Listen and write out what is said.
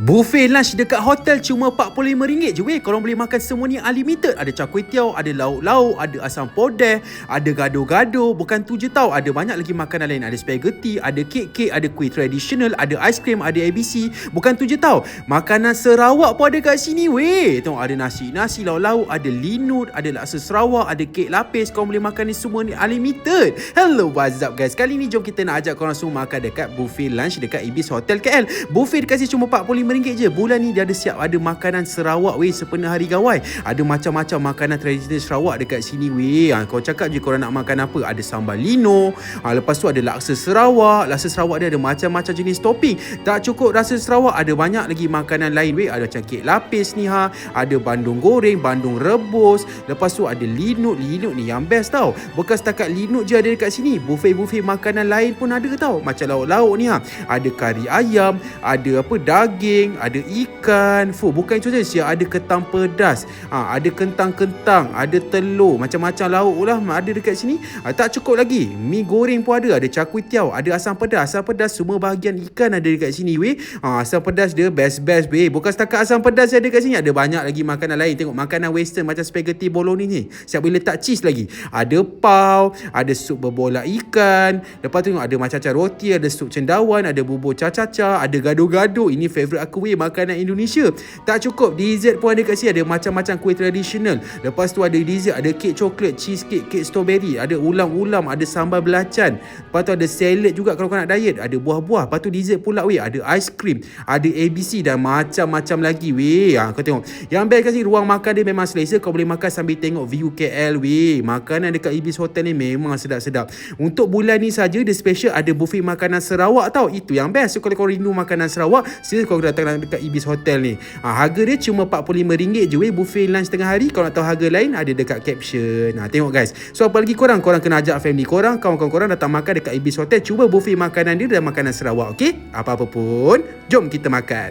Buffet lunch dekat hotel cuma RM45 je weh. Korang boleh makan semua ni unlimited. Ada char kway teow, ada lauk-lauk, ada asam podeh, ada gado-gado. Bukan tu je tau. Ada banyak lagi makanan lain. Ada spaghetti, ada kek-kek, ada kuih tradisional, ada aiskrim, ada ABC. Bukan tu je tau. Makanan Sarawak pun ada kat sini weh. Tengok ada nasi, nasi lauk-lauk, ada linut, ada laksa Sarawak, ada kek lapis. Korang boleh makan ni semua ni unlimited. Hello, what's up guys? Kali ni jom kita nak ajak korang semua makan dekat buffet lunch dekat Ibis Hotel KL. Buffet dikasih cuma RM45 RM5 je. Bulan ni dia ada siap Ada makanan Sarawak weh Sepenuh hari gawai. Ada macam-macam makanan tradisional Sarawak Dekat sini weh. Ha, Kau cakap je korang nak makan apa? Ada sambal lino. Ha, Lepas tu ada laksa Sarawak. Laksa Sarawak dia ada macam-macam jenis topping. Tak cukup rasa Sarawak Ada banyak lagi makanan lain weh. Ada macam kek lapis ni ha. Ada bandung goreng Bandung rebus. Lepas tu ada linut. Linut ni yang best tau. Bukan setakat linut je ada dekat sini. Buffet-buffet makanan lain pun ada tau. Macam lauk-lauk ni ha. Ada kari ayam. Ada apa? Daging daging, ada ikan. Fu, bukan itu saja, ada ketam pedas. Ha, ada kentang-kentang, ada telur, macam-macam lauk lah ada dekat sini. Ha, tak cukup lagi. Mi goreng pun ada, ada kway teow, ada asam pedas. Asam pedas semua bahagian ikan ada dekat sini weh. Ha, asam pedas dia best-best weh. Bukan setakat asam pedas yang ada dekat sini, ada banyak lagi makanan lain. Tengok makanan western macam spaghetti bolognese ni. Siap boleh letak cheese lagi. Ada pau, ada sup berbola ikan. Lepas tu tengok ada macam-macam roti, ada sup cendawan, ada bubur caca-caca, ada gado-gado. Ini favorite aku weh makanan Indonesia. Tak cukup, dessert pun ada kat sini. Ada macam-macam kuih tradisional. Lepas tu ada dessert, ada kek coklat, cheesecake, kek strawberry, ada ulam-ulam, ada sambal belacan. Lepas tu ada salad juga kalau kau nak diet. Ada buah-buah. Lepas tu dessert pula weh, ada ice cream, ada ABC dan macam-macam lagi weh. Ha, kau tengok. Yang best kat sini ruang makan dia memang selesa. Kau boleh makan sambil tengok view KL weh. Makanan dekat Ibis Hotel ni memang sedap-sedap. Untuk bulan ni saja dia special ada buffet makanan Sarawak tau. Itu yang best. So kalau kau rindu makanan Sarawak, sila kau datang dekat Ibis Hotel ni. Ha, harga dia cuma RM45 je weh buffet lunch tengah hari. Kalau nak tahu harga lain ada dekat caption. Ha, tengok guys. So apa lagi korang? Korang kena ajak family korang, kawan-kawan korang datang makan dekat Ibis Hotel. Cuba buffet makanan dia dan makanan Sarawak. Okay? Apa-apa pun, jom kita makan.